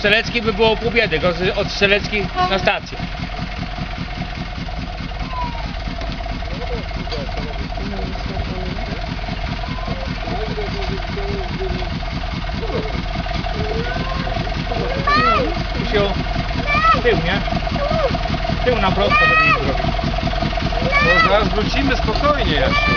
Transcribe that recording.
Strzeleckiej by było pół biedy, od Strzeleckiej na stację. Musiał tył, nie? Tył na prosto, żeby nie zrobić. Zaraz wrócimy spokojnie jeszcze.